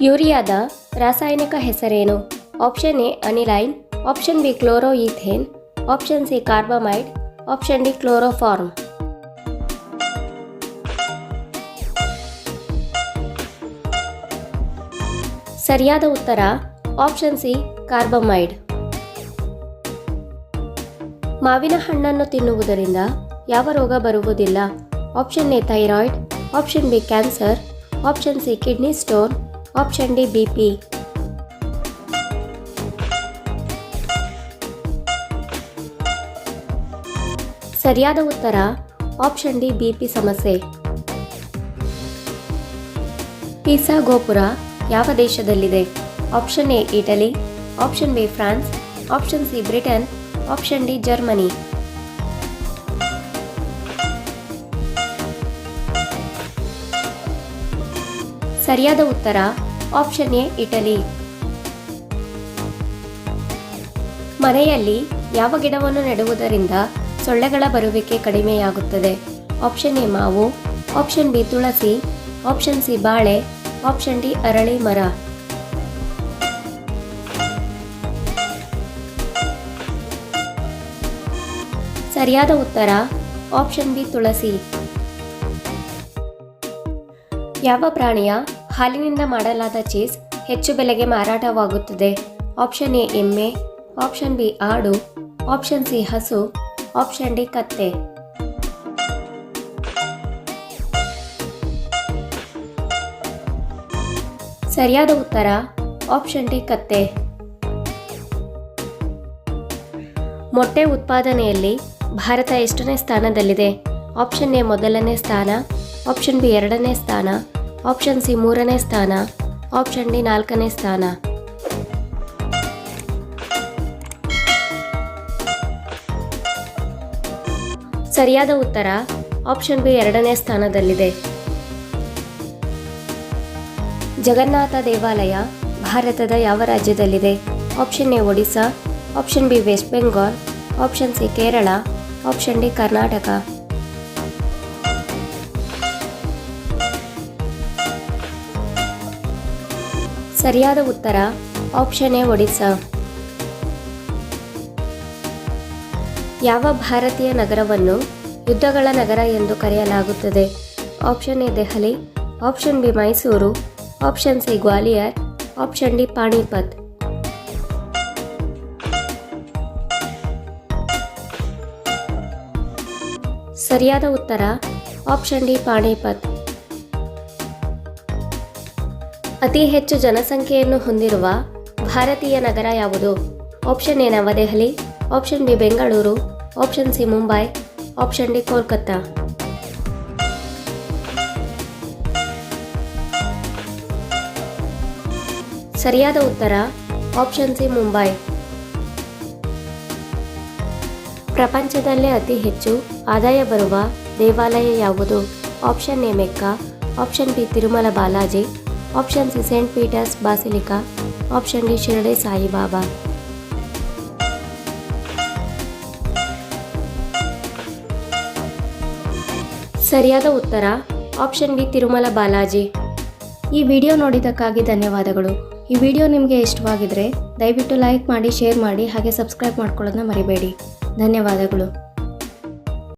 ಯೂರಿಯಾದ ರಾಸಾಯನಿಕ ಹೆಸರೇನು? Option A, aniline. Option B chloroethane option C, carbamide. Option D, chloroform. ಸರಿಯಾದ ಉತ್ತರ, ಆಪ್ಷನ್ ಸಿ, ಕಾರ್ಬಮೈಡ್. ಮಾವಿನ ಹಣ್ಣನ್ನು ತಿನ್ನುವುದರಿಂದ ಯಾವ ರೋಗ ಬರುವುದಿಲ್ಲ? Option A, thyroid. Option B, cancer. Option C, kidney stone. Option D B P ಸರಿಯಾದ ಉತ್ತರ ಆಪ್ಷನ್ ಡಿ ಬಿ ಪಿ ಸಮಸ್ಯೆ. ಪಿಸಾ ಗೋಪುರ ಯಾವ ದೇಶದಲ್ಲಿದೆ? Option A Italy, option B France, option C Britain, option D Germany. ಸರಿಯಾದ ಉತ್ತರ option A, Italy. ಮನೆಯಲ್ಲಿ ಯಾವ ಗಿಡವನ್ನು ನೆಡುವುದರಿಂದ ಸೊಳ್ಳೆಗಳ ಬರುವಿಕೆ ಕಡಿಮೆಯಾಗುತ್ತದೆ? ಆಪ್ಷನ್ ಎ, ಮಾವು. ಆಪ್ಷನ್ ಬಿ, ತುಳಸಿ. ಆಪ್ಷನ್ ಸಿ, ಬಾಳೆ. ಆಪ್ಷನ್ ಡಿ, ಅರಳಿ ಮರ. ಸರಿಯಾದ ಉತ್ತರ ಆಪ್ಷನ್ ಬಿ, ತುಳಸಿ. ಯಾವ ಪ್ರಾಣಿಯ ಹಾಲಿನಿಂದ ಮಾಡಲಾದ ಚೀಸ್ ಹೆಚ್ಚು ಬೆಲೆಗೆ ಮಾರಾಟವಾಗುತ್ತದೆ. ಆಪ್ಷನ್ ಎ ಎಮ್ಮೆ, ಆಪ್ಷನ್ ಬಿ ಆಡು, ಆಪ್ಷನ್ ಸಿ ಹಸು, ಆಪ್ಷನ್ ಡಿ ಕತ್ತೆ. ಸರಿಯಾದ ಉತ್ತರ, ಆಪ್ಷನ್ ಡಿ ಕತ್ತೆ. ಮೊಟ್ಟೆ ಉತ್ಪಾದನೆಯಲ್ಲಿ ಭಾರತ ಎಷ್ಟನೇ ಸ್ಥಾನದಲ್ಲಿದೆ? ಆಪ್ಷನ್ ಎ ಮೊದಲನೇ ಸ್ಥಾನ, ಆಪ್ಷನ್ ಬಿ ಎರಡನೇ ಸ್ಥಾನ ಆಪ್ಷನ್ ಸಿ ಮೂರನೇ ಸ್ಥಾನ. ಆಪ್ಷನ್ ಡಿ ನಾಲ್ಕನೇ ಸ್ಥಾನ. ಸರಿಯಾದ ಉತ್ತರ. ಆಪ್ಷನ್ ಬಿ ಎರಡನೇ ಸ್ಥಾನದಲ್ಲಿದೆ. ಜಗನ್ನಾಥ ದೇವಾಲಯ ಭಾರತದ ಯಾವ ರಾಜ್ಯದಲ್ಲಿದೆ? Option A Odisha option B West Bengal. Option C Kerala. Option D Karnataka. ಸರಿಯಾದ ಉತ್ತರ, ಆಪ್ಷನ್ ಎ ಒಡಿಶಾ ಯಾವ ಭಾರತೀಯ ನಗರವನ್ನು ಯುದ್ಧಗಳ ನಗರ ಎಂದು ಕರೆಯಲಾಗುತ್ತದೆ? Option A, Delhi, option B, Mysuru, option C, Gwalior, option D Panipat ಸರಿಯಾದ ಉತ್ತರ, ಆಪ್ಷನ್ ಡಿ ಪಾಣಿಪತ್ ಅತಿ ಹೆಚ್ಚು ಜನಸಂಖ್ಯೆಯನ್ನು ಹೊಂದಿರುವ ಭಾರತೀಯ ನಗರ ಯಾವುದು? Option A New Delhi option B Bengaluru option C Mumbai option D Kolkata. ಸರಿಯಾದ ಉತ್ತರ ಆಪ್ಷನ್ ಸಿ ಮುಂಬೈ. ಪ್ರಪಂಚದಲ್ಲೇ ಅತಿ ಹೆಚ್ಚು ಆದಾಯ ಬರುವ ದೇವಾಲಯ ಯಾವುದು? Option A Mecca option B Tirumala Balaji option C Saint Peter's Basilica option D Shirdi Saibaba ಸರಿಯಾದ ಉತ್ತರ. ಆಪ್ಷನ್ ಬಿ ತಿರುಮಲ ಬಾಲಾಜಿ ಈ ವಿಡಿಯೋ ನೋಡಿದ್ದಕ್ಕಾಗಿ ಧನ್ಯವಾದಗಳು. ಈ ವಿಡಿಯೋ ನಿಮಗೆ ಇಷ್ಟವಾಗಿದ್ರೆ ದಯವಿಟ್ಟು ಲೈಕ್ ಮಾಡಿ ಶೇರ್ ಮಾಡಿ, ಹಾಗೆ ಸಬ್ಸ್ಕ್ರೈಬ್ ಮಾಡ್ಕೊಳ್ಳೋದನ್ನ ಮರಿಬೇಡಿ. ಧನ್ಯವಾದಗಳು.